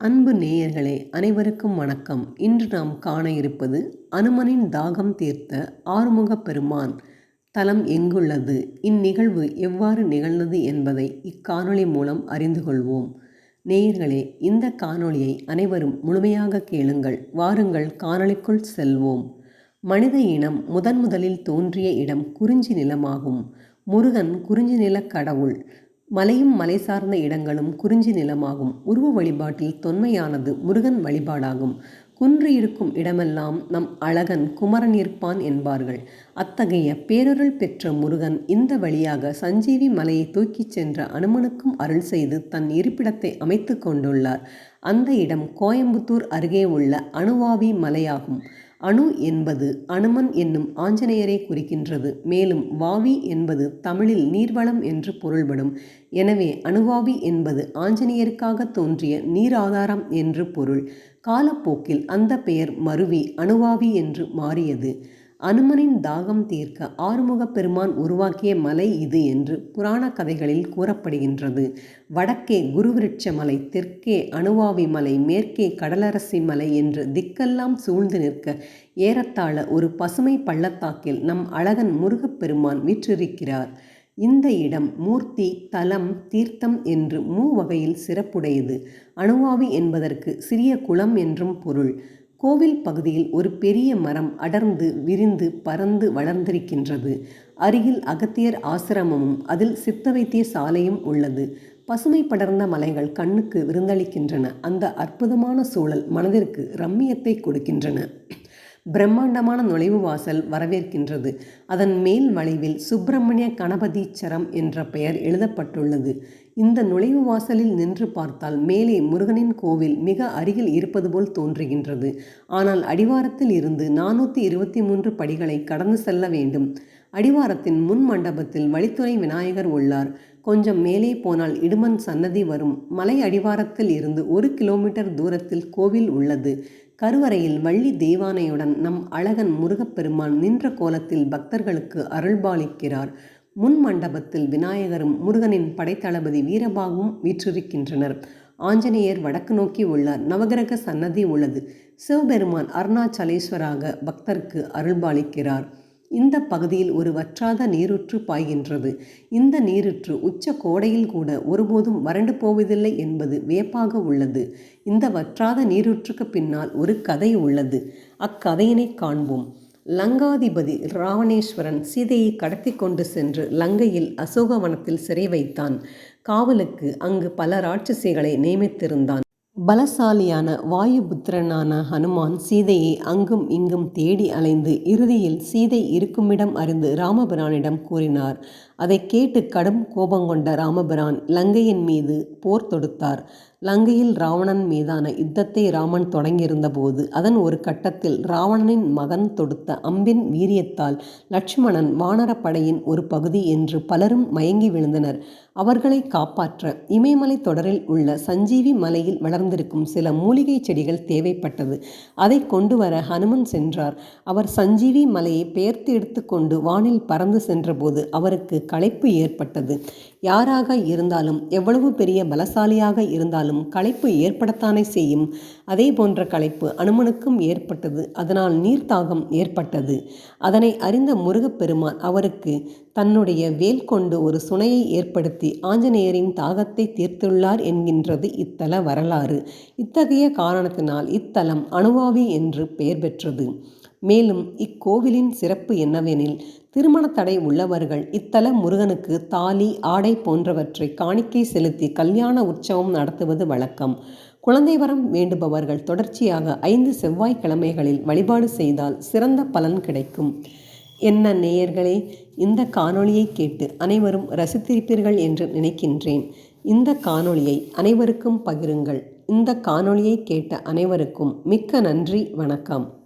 அன்பு நேயர்களே அனைவருக்கும் வணக்கம். இன்று நாம் காண இருப்பது அனுமனின் தாகம் தீர்த்த ஆறுமுகப் பெருமான் தலம் எங்குள்ளது? இந்நிகழ்வு எவ்வாறு நிகழ்ந்தது என்பதை இக்காணொளி மூலம் அறிந்து கொள்வோம். நேயர்களே இந்த காணொளியை அனைவரும் முழுமையாக கேளுங்கள். வாருங்கள் காணொளிக்குள் செல்வோம். மனித இனம் முதன் முதலில் தோன்றிய இடம் குறிஞ்சி நிலமாகும். முருகன் குறிஞ்சி நிலக் கடவுள். மலையும் மலை சார்ந்த இடங்களும் குறிஞ்சி நிலமாகும். உருவ வழிபாட்டில் தொன்மையானது முருகன் வழிபாடாகும். குன்று இருக்கும் இடமெல்லாம் நம் அழகன் குமரன் இருப்பான் என்பார்கள். அத்தகைய பேரருள் பெற்ற முருகன் இந்த வழியாக சஞ்சீவி மலையை தூக்கிச் சென்ற அனுமனுக்கும் அருள் செய்து தன் இருப்பிடத்தை அமைத்து கொண்டுள்ளார். அந்த இடம் கோயம்புத்தூர் அருகே உள்ள அணுவாவி மலையாகும். அணு என்பது அனுமன் என்னும் ஆஞ்சநேயரை குறிக்கின்றது. மேலும் வாவி என்பது தமிழில் நீர்வளம் என்று பொருள்படும். எனவே அணுவாவி என்பது ஆஞ்சநேயருக்காக தோன்றிய நீராதாரம் என்று பொருள். காலப்போக்கில் அந்த பெயர் மருவி அணுவாவி என்று மாறியது. அனுமனின் தாகம் தீர்க்க ஆறுமுகப் பெருமான் உருவாக்கிய மலை இது என்று புராண கதைகளில் கூறப்படுகின்றது. வடக்கே குருவிருட்ச மலை தெற்கே அணுவாவி மலை மேற்கே கடலரசி மலை என்று திக்கெல்லாம் சூழ்ந்து நிற்க ஏறத்தாழ ஒரு பசுமை பள்ளத்தாக்கில் நம் அழகன் முருகப்பெருமான் வீற்றிருக்கிறார். இந்த இடம் மூர்த்தி தலம் தீர்த்தம் என்று மூ வகையில் சிறப்புடையது. அணுவாவி என்பதற்கு சிறிய குளம் என்றும் பொருள். கோவில் பகுதியில் ஒரு பெரிய மரம் அடர்ந்து விரிந்து பறந்து வளர்ந்திருக்கின்றது. அருகில் அகத்தியர் ஆசிரமமும் அதில் சித்த வைத்திய சாலையும் உள்ளது. பசுமை படர்ந்த மலைகள் கண்ணுக்கு விருந்தளிக்கின்றன. அந்த அற்புதமான சூழல் மனதிற்கு ரம்மியத்தை கொடுக்கின்றன. பிரம்மாண்டமான நுழைவு வாசல் வரவேற்கின்றது. அதன் மேல் வளைவில் சுப்பிரமணிய கணபதீச்சரம் என்ற பெயர் எழுதப்பட்டுள்ளது. இந்த நுழைவு வாசலில் நின்று பார்த்தால் மேலே முருகனின் கோவில் மிக அருகில் இருப்பது போல் தோன்றுகின்றது. ஆனால் அடிவாரத்தில் இருந்து நானூற்றி இருபத்தி மூன்று படிகளை கடந்து செல்ல வேண்டும். அடிவாரத்தின் முன் மண்டபத்தில் வழித்துறை விநாயகர் உள்ளார். கொஞ்சம் மேலே போனால் இடுமன் சன்னதி வரும். மலை அடிவாரத்தில் இருந்து ஒரு கிலோமீட்டர் தூரத்தில் கோவில் உள்ளது. கருவறையில் வள்ளி தெய்வானையுடன் நம் அழகன் முருகப்பெருமான் நின்ற கோலத்தில் பக்தர்களுக்கு அருள்பாலிக்கிறார். முன் மண்டபத்தில் விநாயகரும் முருகனின் படைத்தளபதி வீரபாகவும் வீற்றிருக்கின்றனர். ஆஞ்சநேயர் வடக்கு நோக்கி உள்ளார் நவகிரக சன்னதி உள்ளது. சிவபெருமான் அருணாச்சலேஸ்வராக பக்தருக்கு அருள்பாலிக்கிறார். இந்த பகுதியில் ஒரு வற்றாத நீருற்று பாய்கின்றது. இந்த நீருற்று உச்ச கோடையில் கூட ஒருபோதும் வறண்டு போவதில்லை என்பது வியப்பாக உள்ளது. இந்த வற்றாத நீருற்றுக்கு பின்னால் ஒரு கதை உள்ளது. அக்கதையினை காண்போம். லங்காதிபதி ராவணேஸ்வரன் சீதையை கடத்தி கொண்டு சென்று லங்கையில் அசோகவனத்தில் சிறை வைத்தான். காவலுக்கு அங்கு பல ராட்சசிகளை நியமித்திருந்தான். பலசாலியான வாயுபுத்திரனான ஹனுமான் சீதையை அங்கும் இங்கும் தேடி அலைந்து இறுதியில் சீதை இருக்குமிடம் அறிந்து ராமபிரானிடம் கூறினார் அதை கேட்டு கடும் கோபம் கொண்ட ராமபிரான் லங்கையின் மீது போர் தொடுத்தார். லங்கையில் ராவணன் மீதான யுத்தத்தை ராமன் தொடங்கியிருந்தபோது அதன் ஒரு கட்டத்தில் ராவணனின் மகன் தொடுத்த அம்பின் வீரியத்தால் லட்சுமணன் வானரப்படையின் ஒரு பகுதி என்று பலரும் மயங்கி விழுந்தனர். அவர்களை காப்பாற்ற இமயமலை தொடரில் உள்ள சஞ்சீவி மலையில் வளர்ந்திருக்கும் சில மூலிகை செடிகள் தேவைப்பட்டது. அதை கொண்டு வர ஹனுமன் சென்றார். அவர் சஞ்சீவி மலையை பெயர்த்து எடுத்துக்கொண்டு வானில் பறந்து சென்றபோது அவருக்கு களைப்பு ஏற்பட்டது. யாராக இருந்தாலும் எவ்வளவு பெரிய பலசாலியாக இருந்தாலும் களைப்பு ஏற்படத்தானே செய்யும். அதே போன்ற களைப்பு அனுமனுக்கும் ஏற்பட்டது. அதனால் நீர்த்தாகம் ஏற்பட்டது. அதனை அறிந்த முருகப்பெருமான் அவருக்கு தன்னுடைய வேல் கொண்டு ஒரு சுனையை ஏற்படுத்தி ஆஞ்சநேயரின் தாகத்தை தீர்த்துள்ளார் என்கின்றது இத்தல வரலாறு. இத்தகைய காரணத்தினால் இத்தலம் அணுவாவி என்று பெயர் பெற்றது. மேலும் இக்கோவிலின் சிறப்பு என்னவெனில் திருமண தடை உள்ளவர்கள் இத்தல முருகனுக்கு தாலி ஆடை போன்றவற்றை காணிக்கை செலுத்தி கல்யாண உற்சவம் நடத்துவது வழக்கம். குழந்தை வரம் வேண்டுபவர்கள் தொடர்ச்சியாக ஐந்து செவ்வாய்க்கிழமைகளில் வழிபாடு செய்தால் சிறந்த பலன் கிடைக்கும். என்ன நேயர்களே இந்த காணொளியை கேட்டு அனைவரும் ரசித்திருப்பீர்கள் என்று நினைக்கின்றேன். இந்த காணொளியை அனைவருக்கும் பகிருங்கள். இந்த காணொளியை கேட்ட அனைவருக்கும் மிக்க நன்றி வணக்கம்.